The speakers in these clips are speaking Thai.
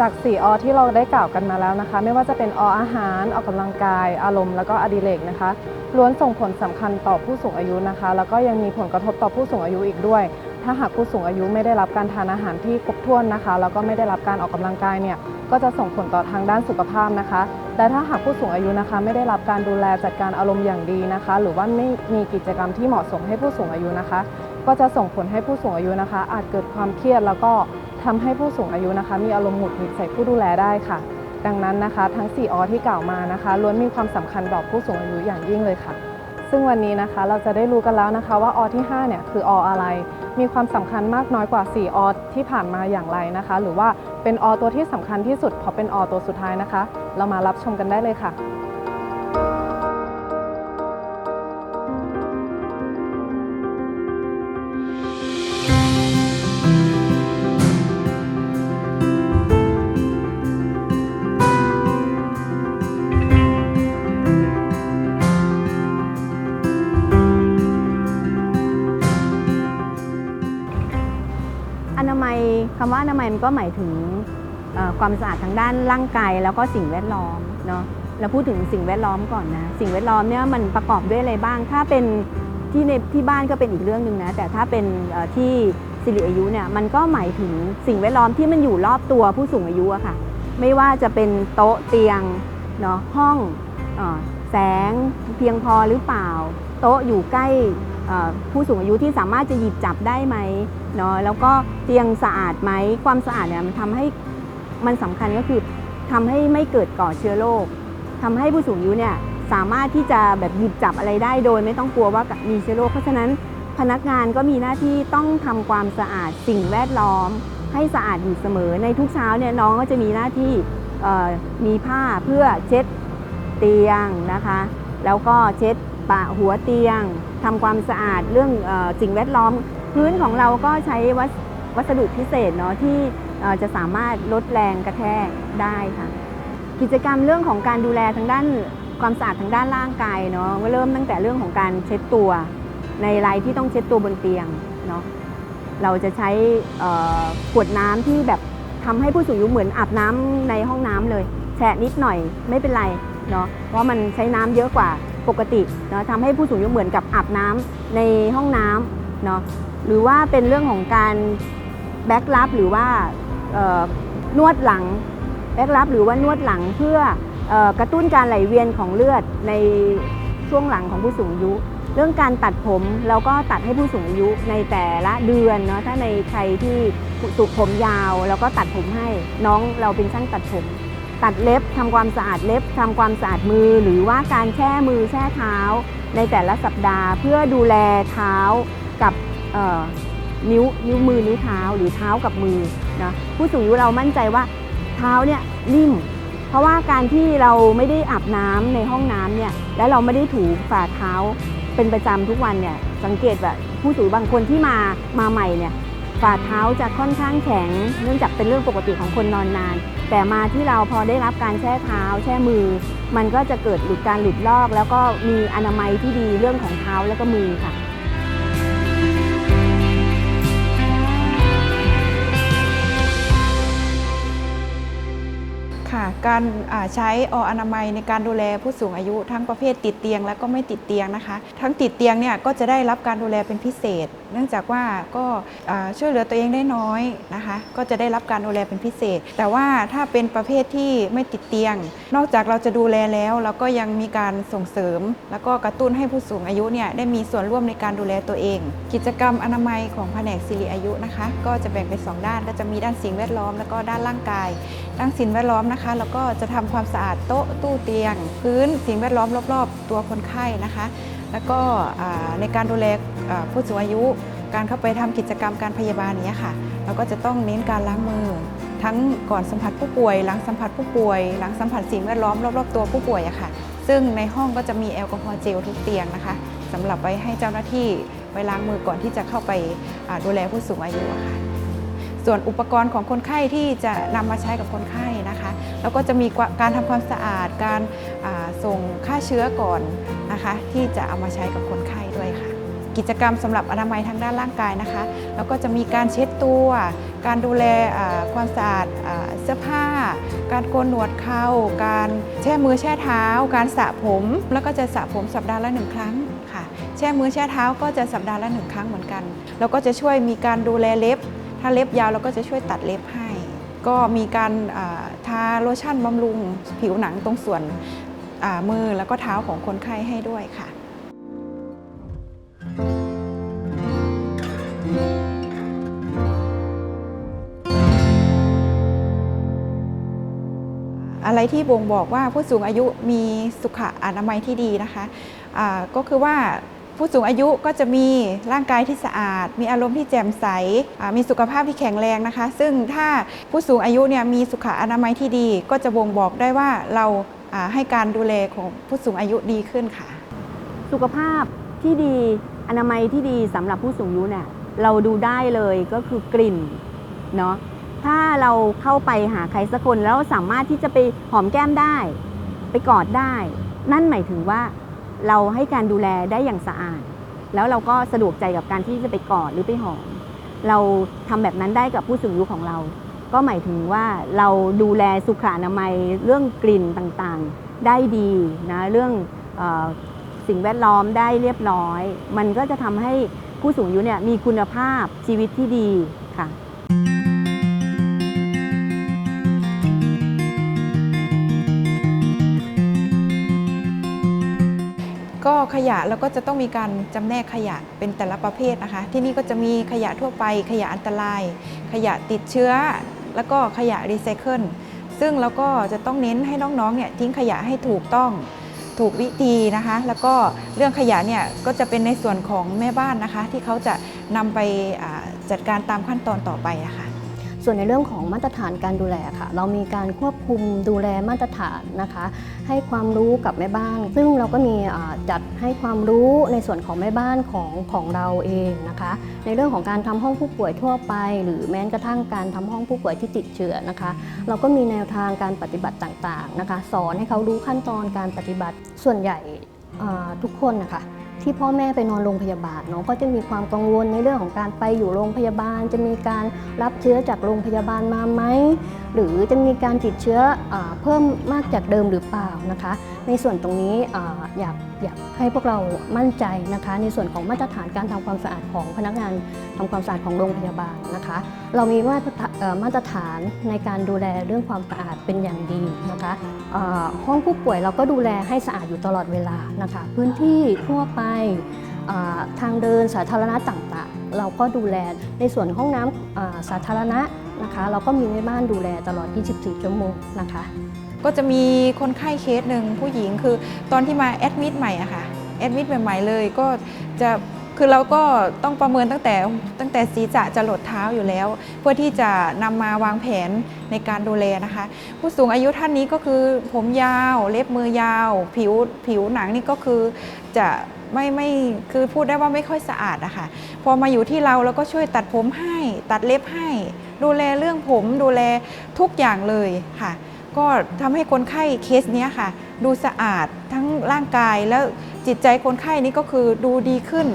จาก4อที่เราได้กล่าวกันมาแล้วนะคะ ไม่ว่าจะเป็นออาหาร ออกกำลังกาย อารมณ์แล้วก็อดิเรกนะคะ ล้วนส่งผลสำคัญต่อผู้สูงอายุนะคะ แล้วก็ยังมีผลกระทบต่อผู้สูงอายุอีกด้วย ถ้าหากผู้สูงอายุไม่ได้รับการทานอาหารที่ครบถ้วนนะคะ แล้วก็ไม่ได้รับการออกกำลังกายเนี่ยก็จะส่งผลต่อทางด้านสุขภาพนะคะ และถ้าหากผู้สูงอายุนะคะ ไม่ได้รับการดูแลจัดการอารมณ์อย่างดีนะคะ หรือว่าไม่มีกิจกรรมที่เหมาะสมให้ผู้สูงอายุนะคะ ก็จะส่งผลให้ผู้สูงอายุนะคะ อาจเกิดความเครียดแล้วก็ ทำให้ผู้สูงอายุนะคะ มีอารมณ์หงุดหงิดใส่ผู้ดูแลได้ค่ะ ดังนั้นนะคะ ทั้ง 4อที่กล่าวมานะคะล้วนมีความสำคัญต่อผู้สูงอายุอย่างยิ่งเลยค่ะ ซึ่งวันนี้นะคะเราจะได้รู้กันแล้วนะคะ ว่าอที่5เนี่ยคือออะไร มีความสำคัญมากน้อยกว่า 4อที่ผ่านมาอย่างไรนะคะ หรือว่าเป็นอตัวที่สำคัญที่สุดเพราะเป็นอตัวสุดท้ายนะคะ เรามารับชมกันได้เลยค่ะ มัยมันก็หมายถึงความสะอาดทางด้านร่างกายแล้วก็สิ่งแวดล้อมเนาะเราพูดถึงสิ่งแวดล้อมก่อนนะ สิ่งแวดล้อมเนี่ยมันประกอบด้วยอะไรบ้าง ถ้าเป็นที่ในที่บ้านก็เป็นอีกเรื่องหนึ่งนะ แต่ถ้าเป็นที่สิริอายุเนี่ยมันก็หมายถึงสิ่งแวดล้อมที่มันอยู่รอบตัวผู้สูงอายุอะค่ะ ไม่ว่าจะเป็นโต๊ะเตียงเนาะห้องอแสงเพียงพอหรือเปล่า โต๊ะอยู่ใกล้ ผู้สูงอายุที่สามารถจะหยิบจับได้ไหมเนาะแล้วก็เตียงสะอาดไหมความสะอาดเนี่ยมันทำให้มันสำคัญก็คือทำให้ไม่เกิดก่อเชื้อโรคทำให้ผู้สูงอายุเนี่ยสามารถที่จะแบบหยิบจับอะไรได้โดย ไม่ต้องกลัวว่ามีเชื้อโรคเพราะฉะนั้นพนักงานก็มีหน้าที่ต้องทำความสะอาดสิ่งแวดล้อม ให้สะอาดอยู่เสมอในทุกเช้าเนี่ยน้องก็จะมีหน้าที่มีผ้าเพื่อเช็ดเตียงนะคะ แล้วก็เช็ดปะหัวเตียง ทำความสะอาดเรื่องสิ่งแวดล้อม พื้นของเราก็ใช้วัสวัสดุพิเศษเนาะที่จะสามารถลดแรงกระแทกได้ค่ะ กิจกรรมเรื่องของการดูแลทางด้านความสะอาดทางด้านร่างกายเนาะก็เริ่มตั้งแต่เรื่องของการเช็ดตัว ในรายที่ต้องเช็ดตัวบนเตียงเนาะเราจะใช้ขวดน้ำที่แบบทำให้ผู้สูงอายุเหมือนอาบน้ำในห้องน้ำเลย แฉะนิดหน่อยไม่เป็นไรเนาะเพราะมันใช้น้ำเยอะกว่า ปกติเนาะทำให้ผู้สูงอายุเหมือนกับอาบน้ำในห้องน้ำเนาะหรือว่าเป็นเรื่องของการแบ็กรับหรือว่าเอ่อนวดหลังแบ็กรับหรือว่านวดหลังเพื่อออกระตุ้นการไหลเวียนของเลือดในช่วงหลังของผู้สูงอายุ เรื่องการตัดผมเราก็ตัดให้ผู้สูงอายุในแต่ละเดือนเนาะถ้าในใครที่สุกผมยาวเราก็ตัดผมให้น้องเราเป็นช่างตัดผม ตัดเล็บทำความสะอาดเล็บทำความสะอาดมือ หรือว่าการแช่มือแช่เท้า ในแต่ละสัปดาห์ เพื่อดูแลเท้ากับนิ้วนิ้วมือนิ้วเท้าหรือเท้ากับมือนะผู้สูงอายุเรามั่นใจว่าเท้าเนี่ยนิ่ม เพราะว่าการที่เราไม่ได้อาบน้ำในห้องน้ำเนี่ยและเราไม่ได้ถูฝ่าเท้าเป็นประจำทุกวันเนี่ยสังเกตแบบผู้สูงบางคนที่มามาใหม่เนี่ย ฝ่าเท้าจะค่อนข้างแข็ง เนื่องจากเป็นเรื่องปกติของคนนอนนาน แต่มาที่เราพอได้รับการแช่เท้า แช่มือ มันก็จะเกิดหลุดการหลุดลอก แล้วก็มีอนามัยที่ดีเรื่องของเท้าแล้วก็มือค่ะ การใช้ออนามัยในการดูแลผู้สูงอายุ ทั้งประเภทติดเตียงและก็ไม่ติดเตียงนะคะ ทั้งติดเตียงเนี่ยก็จะได้รับการดูแลเป็นพิเศษ เนื่องจากว่าก็ช่วยเหลือตัวเองได้น้อยนะคะ ก็จะได้รับการดูแลเป็นพิเศษ แต่ว่าถ้าเป็นประเภทที่ไม่ติดเตียง นอกจากเราจะดูแลแล้วเราก็ยังมีการส่งเสริม แล้วก็กระตุ้นให้ผู้สูงอายุเนี่ยได้มีส่วนร่วมในการดูแลตัวเอง กิจกรรมอนามัยของแผนกสิริอายุนะคะ ก็จะแบ่งเป็นสองด้านก็จะมีด้านสิ่งแวดล้อม แล้วก็ด้านร่างกาย ด้านสิ่งแวดล้อมนะคะแล้วก็จะทำความสะอาดโต๊ะตู้เตียง พื้นสิ่งแวดล้อมรอบ ๆ ตัวคนไข้นะคะ แล้วก็ในการดูแลผู้สูงอายุ การเข้าไปทำกิจกรรมการพยาบาลนี้ค่ะ เราก็จะต้องเน้นการล้างมือ ทั้งก่อนสัมผัสผู้ป่วย หลังสัมผัสผู้ป่วย หลังสัมผัสสิ่งแวดล้อมรอบๆตัวผู้ป่วยอะค่ะ ซึ่งในห้องก็จะมีแอลกอฮอล์เจลทุกเตียงนะคะสำหรับไว้ให้เจ้าหน้าที่ไว้ล้างมือก่อนที่จะเข้าไปดูแลผู้สูงอายุค่ะ ส่วนอุปกรณ์ของคนไข้ที่จะนำมาใช้กับคนไข้นะคะ แล้วก็จะมีการทำความสะอาดการส่งฆ่าเชื้อก่อนนะคะ ที่จะเอามาใช้กับคนไข้ด้วยค่ะ กิจกรรมสำหรับอนามัยทางด้านร่างกายนะคะ แล้วก็จะมีการเช็ดตัว การดูแลความสะอาดเสื้อผ้า การโกนหนวดเข่าการแช่มือแช่เท้า การสระผม แล้วก็จะสระผมสัปดาห์ละหนึ่งครั้งค่ะ แช่มือแช่เท้าก็จะสัปดาห์ละหนึ่งครั้งเหมือนกัน แล้วก็จะช่วยมีการดูแลเล็บ ถ้าเล็บยาวเราก็จะช่วยตัดเล็บให้ ก็มีการทาโลชั่นบำรุงผิวหนังตรงส่วนมือแล้วก็เท้าของคนไข้ให้ด้วยค่ะอะไรที่บ่งบอกว่าผู้สูงอายุมีสุขอนามัยที่ดีนะคะอ่าก็คือว่า ผู้สูงอายุก็จะมีร่างกายที่สะอาด มีอารมณ์ที่แจ่มใส มีสุขภาพที่แข็งแรงนะคะ ซึ่งถ้าผู้สูงอายุเนี่ยมีสุขอนามัยที่ดี ก็จะบ่งบอกได้ว่าเราอ่าให้การดูแลของผู้สูงอายุดีขึ้นค่ะ สุขภาพที่ดีอนามัยที่ดีสำหรับผู้สูงอายุเนี่ยเราดูได้เลยก็คือกลิ่นเนาะถ้าเราเข้าไปหาใครสักคนแล้วสามารถที่จะไปหอมแก้มได้ ไปกอดได้ นั่นหมายถึงว่า เราให้การดูแลได้อย่างสะอาด แล้วเราก็สะดวกใจกับการที่จะไปกอดหรือไปหอม เราทำแบบนั้นได้กับผู้สูงอายุของเรา ก็หมายถึงว่าเราดูแลสุขอนามัยเรื่องกลิ่นต่างๆ ได้ดีนะเรื่องออสิ่งแวดล้อมได้เรียบร้อย มันก็จะทำให้ผู้สูงอายุเนี่ยมีคุณภาพชีวิตที่ดีค่ะ ก็ขยะเราก็จะต้องมีการจำแนกขยะเป็นแต่ละประเภทนะคะ ที่นี่ก็จะมีขยะทั่วไป ขยะอันตราย ขยะติดเชื้อ แล้วก็ขยะรีไซเคิลซึ่งเราก็จะต้องเน้นให้น้องๆเนี่ยทิ้งขยะให้ถูกต้องถูกวิธีนะคะ แล้วก็เรื่องขยะเนี่ยก็จะเป็นในส่วนของแม่บ้านนะคะ ที่เขาจะนำไปจัดการตามขั้นตอนต่อไปอะค่ะ ส่วนในเรื่องของมาตรฐานการดูแลค่ะ เรามีการควบคุมดูแลมาตรฐานนะคะ ให้ความรู้กับแม่บ้าน ซึ่งเราก็มีจัดให้ความรู้ในส่วนของแม่บ้านของของเราเองนะคะ ในเรื่องของการทำห้องผู้ป่วยทั่วไป หรือแม้กระทั่งการทำห้องผู้ป่วยที่ติดเชื้อนะคะ เราก็มีแนวทางการปฏิบัติต่างๆนะคะ สอนให้เขารู้ขั้นตอนการปฏิบัติส่วนใหญ่ทุกคนนะคะ ที่พ่อแม่ไปนอนโรงพยาบาลเนาะก็จะมีความกังวลในเรื่องของการไปอยู่โรงพยาบาล จะมีการรับเชื้อจากโรงพยาบาลมาไหมหรือจะมีการติดเชื้ออเพิ่มมากจากเดิมหรือเปล่านะคะ ในส่วนตรงนี้ออยากอยากให้พวกเรามั่นใจนะคะ ในส่วนของมาตรฐานการทำความสะอาดของพนักงานทำความสะอาดของโรงพยาบาลนะคะ เรามีมาตรฐานเอ่อมาตรฐานในการดูแลเรื่องความสะอาดเป็นอย่างดีนะคะห้องผู้ป่วยเราก็ดูแลให้สะอาดอยู่ตลอดเวลานะคะ พื้นที่ทั่วไปทางเดินสาธารณะต่างๆ เราก็ดูแลในส่วนห้องน้ำสาธารณะนะคะ เราก็มีแม่บ้านดูแลตลอด 24 ชั่วโมงนะคะ ก็จะมีคนไข้เคสหนึ่งผู้หญิงคือตอนที่มาแอดมิดใหม่อะค่ะแอดมิดใหม่ๆเลยก็จะคือเราก็ต้องประเมินตั้งแต่ตั้งแต่ศีรษะจะหลดเท้าอยู่แล้ว เพื่อที่จะนำมาวางแผนในการดูแลนะคะ ผู้สูงอายุท่านนี้ก็คือผมยาวเล็บมือยาว ผิวผิวหนังนี่ก็คือจะไม่ไม่คือพูดได้ว่าไม่ค่อยสะอาดอะค่ะพอมาอยู่ที่เราเราก็ช่วยตัดผมให้ ตัดเล็บให้ ดูแลเรื่องผมดูแลทุกอย่างเลยค่ะ ก็ทำให้คนไข้เคสเนี้ยค่ะ ดูสะอาดทั้งร่างกายแล้วจิตใจคนไข้นี้ก็คือดูดีขึ้น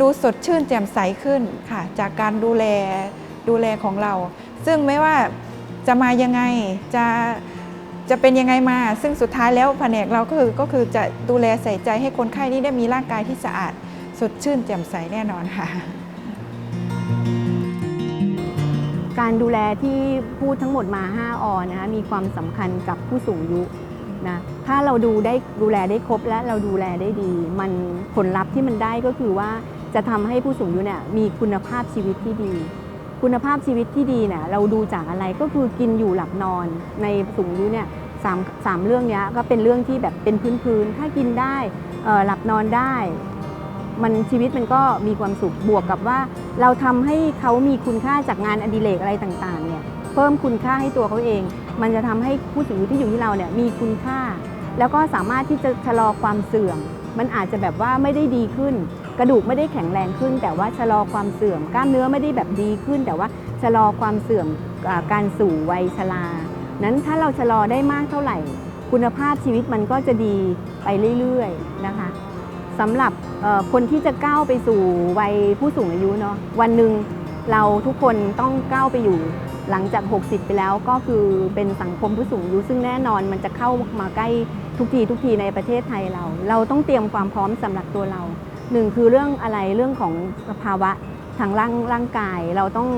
ดูสดชื่นแจ่มใสขึ้นค่ะ จากการดูแลดูแลของเรา ซึ่งไม่ว่าจะมายังไงจะจะเป็นยังไงมา ซึ่งสุดท้ายแล้วแผนกเราก็คือก็คือจะดูแลใส่ใจให้คนไข้นี้ได้มีร่างกายที่สะอาด สดชื่นแจ่มใสแน่นอนค่ะ การดูแลที่พูดทั้งหมดมา5อนะคะมีความสำคัญกับผู้สูงอายุนะถ้าเราดูได้ดูแลได้ครบและเราดูแลได้ดี มันผลลัพธ์ที่มันได้ก็คือว่าจะทำให้ผู้สูงอายุเนี่ยมีคุณภาพชีวิตที่ดี คุณภาพชีวิตที่ดีเนี่ยเราดูจากอะไรก็คือกินอยู่หลับนอนในสูงอายุเนี่ยสามสามเรื่องเนี้ยก็เป็นเรื่องที่แบบเป็นพื้นๆถ้ากินได้เอ่อหลับนอนได้ มันชีวิตมันก็มีความสุขบวกกับว่า เราทำให้เขามีคุณค่าจากงานอดิเรกอะไรต่างๆเนี่ยเพิ่มคุณค่าให้ตัวเขาเอง มันจะทำให้ผู้สูงอายุที่อยู่ที่เราเนี่ยมีคุณค่า แล้วก็สามารถที่จะชะลอความเสื่อม มันอาจจะแบบว่าไม่ได้ดีขึ้น กระดูกไม่ได้แข็งแรงขึ้น แต่ว่าชะลอความเสื่อม กล้ามเนื้อไม่ได้แบบดีขึ้น แต่ว่าชะลอความเสื่อมอการสู่วัยชรานั้นถ้าเราชะลอได้มากเท่าไหร่ คุณภาพชีวิตมันก็จะดีไปเรื่อยๆ สำหรับคนที่จะก้าวไปสู่วัยผู้สูงอายุเนาะวันหนึ่งเราทุกคนต้องก้าวไปอยู่ หลังจาก 60 ไปแล้วก็คือเป็นสังคมผู้สูงอายุ ซึ่งแน่นอนมันจะเข้ามาใกล้ทุกทีทุกทีในประเทศไทยเรา เราต้องเตรียมความพร้อมสำหรับตัวเราหนึ่งคือเรื่องอะไรเรื่องของสภาวะทางร่างร่างกาย เราต้อง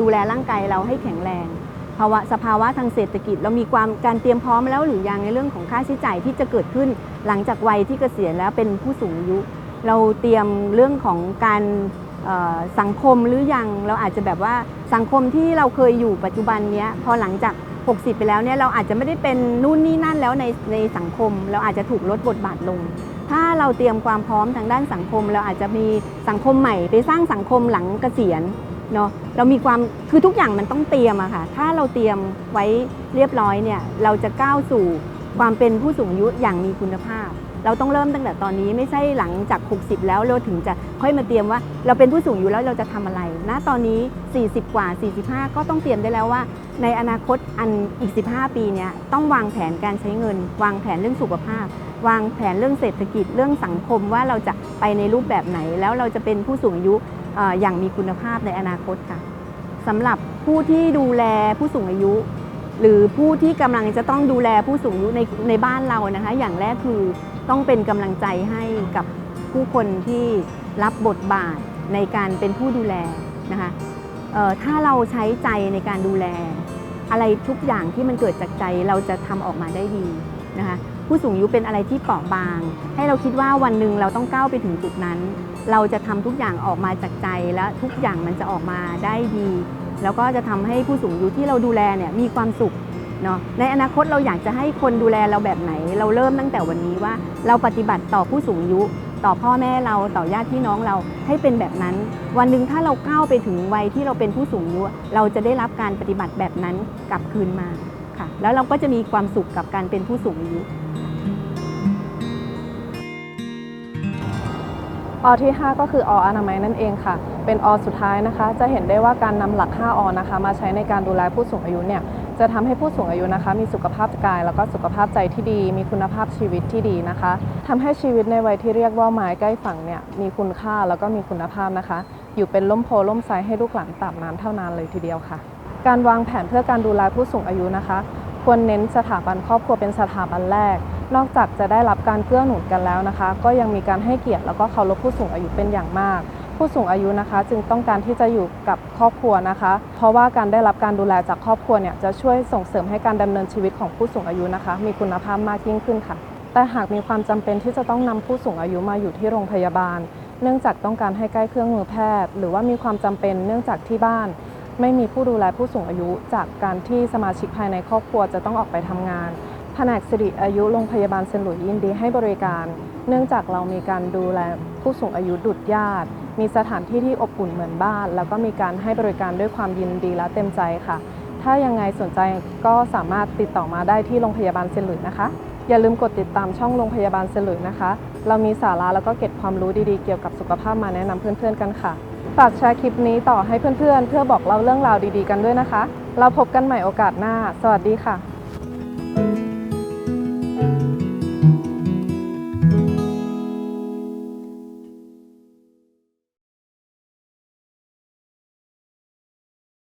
ดูแลร่างกายเราให้แข็งแรง ภาวะสภาวะทางเศรษฐกิจ เรามีความการเตรียมพร้อมแล้วหรือยังในเรื่องของค่าใช้จ่ายที่จะเกิดขึ้น หลังจากวัยที่เกษียณแล้วเป็นผู้สูงอายุ เราเตรียมเรื่องของการสังคมหรือยังเราอาจจะแบบว่าสังคมที่เราเคยอยู่ปัจจุบันเนี้ยพอหลังจาก 60 ไปแล้วเนี่ยเราอาจจะไม่ได้เป็นนู่นนี่นั่นแล้วในในสังคม เราอาจจะถูกลดบทบาทลง ถ้าเราเตรียมความพร้อมทางด้านสังคม เราอาจจะมีสังคมใหม่ไปสร้างสังคมหลังเกษียณ เนาะเรามีความคือทุกอย่างมันต้องเตรียมอะค่ะ ถ้าเราเตรียมไว้เรียบร้อยเนี่ย เราจะก้าวสู่ความเป็นผู้สูงอายุอย่างมีคุณภาพ เราต้องเริ่มตั้งแต่ตอนนี้ไม่ใช่หลังจาก 60 แล้วเราถึงจะค่อยมาเตรียมว่า เราเป็นผู้สูงอายุแล้วเราจะทำอะไรณตอนนี้ 40 กว่า 45 ก็ต้องเตรียมได้แล้วว่า ในอนาคตอันอีก 15 ปีเนี่ยต้องวางแผนการใช้เงิน วางแผนเรื่องสุขภาพ วางแผนเรื่องเศรษฐกิจเรื่องสังคมว่าเราจะไปในรูปแบบไหน แล้วเราจะเป็นผู้สูงอายุ อย่างมีคุณภาพในอนาคตค่ะสำหรับผู้ที่ดูแลผู้สูงอายุ หรือผู้ที่กำลังจะต้องดูแลผู้สูงอายุในในบ้านเรานะคะ อย่างแรกคือต้องเป็นกำลังใจให้กับผู้คนที่รับบทบาทในการเป็นผู้ดูแลนะคะถ้าเราใช้ใจในการดูแล อะไรทุกอย่างที่มันเกิดจากใจเราจะทำออกมาได้ดีนะคะผู้สูงอายุเป็นอะไรที่เปราะบาง ให้เราคิดว่าวันหนึ่งเราต้องก้าวไปถึงจุดนั้น เราจะทำทุกอย่างออกมาจากใจและทุกอย่างมันจะออกมาได้ดี แล้วก็จะทำให้ผู้สูงอายุที่เราดูแลเนี่ยมีความสุขเนาะในอนาคตเราอยากจะให้คนดูแลเราแบบไหน เราเริ่มตั้งแต่วันนี้ว่า เราปฏิบัติต่อผู้สูงอายุต่อพ่อแม่เราต่อญาติพี่น้องเราให้เป็นแบบนั้น วันหนึ่งถ้าเราก้าวไปถึงวัยที่เราเป็นผู้สูงอายุเราจะได้รับการปฏิบัติแบบนั้นกลับคืนมาค่ะ แล้วเราก็จะมีความสุขกับการเป็นผู้สูงอายุ อที่ 5 ก็คือออนามัยนั่นเองค่ะ เป็นอสุดท้ายนะคะ จะเห็นได้ว่าการนำหลัก 5อนะคะ มาใช้ในการดูแลผู้สูงอายุเนี่ย จะทำให้ผู้สูงอายุนะคะ มีสุขภาพกาย แล้วก็สุขภาพใจที่ดี มีคุณภาพชีวิตที่ดีนะคะทำให้ชีวิตในวัยที่เรียกว่าไม้ใกล้ฝั่งเนี่ย มีคุณค่าแล้วก็มีคุณภาพนะคะ อยู่เป็นล่มโพล่มไซให้ลูกหลานตาบนานเท่านานเลยทีเดียวค่ะ การวางแผนเพื่อการดูแลผู้สูงอายุนะคะ ควรเน้นสถาบันครอบครัวเป็นสถาบันแรก นอกจากจะได้รับการเกื้อหนุนกันแล้วนะคะ ก็ยังมีการให้เกียรติแล้วก็เคารพผู้สูงอายุเป็นอย่างมาก ผู้สูงอายุนะคะ จึงต้องการที่จะอยู่กับครอบครัวนะคะ เพราะว่าการได้รับการดูแลจากครอบครัวเนี่ยจะช่วยส่งเสริมให้การดำเนินชีวิตของผู้สูงอายุนะคะ มีคุณภาพมากยิ่งขึ้นค่ะ แต่หากมีความจำเป็นที่จะต้องนำผู้สูงอายุมาอยู่ที่โรงพยาบาล เนื่องจากต้องการให้ใกล้เครื่องมือแพทย์ หรือว่ามีความจำเป็นเนื่องจากที่บ้านไม่มีผู้ดูแลผู้สูงอายุ จากการที่สมาชิกภายในครอบครัวจะต้องออกไปทำงาน แผนกสิริอายุโรงพยาบาลเซนหลุยยินดีให้บริการ เนื่องจากเรามีการดูแลผู้สูงอายุดุดญาติ มีสถานที่ที่อบอุ่นเหมือนบ้าน แล้วก็มีการให้บริการด้วยความยินดีและเต็มใจค่ะ ถ้ายังไงสนใจก็สามารถติดต่อมาได้ที่โรงพยาบาลเซนหลุยนะคะ อย่าลืมกดติดตามช่องโรงพยาบาลเซนหลุยนะคะ เรามีสาระแล้วก็เก็บความรู้ดีๆเกี่ยวกับสุขภาพมาแนะนำเพื่อนๆกันค่ะฝากแชร์คลิปนี้ต่อให้เพื่อนๆ เพื่อบอกเล่าเรื่องราวดีๆกันด้วยนะคะ เราพบกันใหม่โอกาสหน้า สวัสดีค่ะ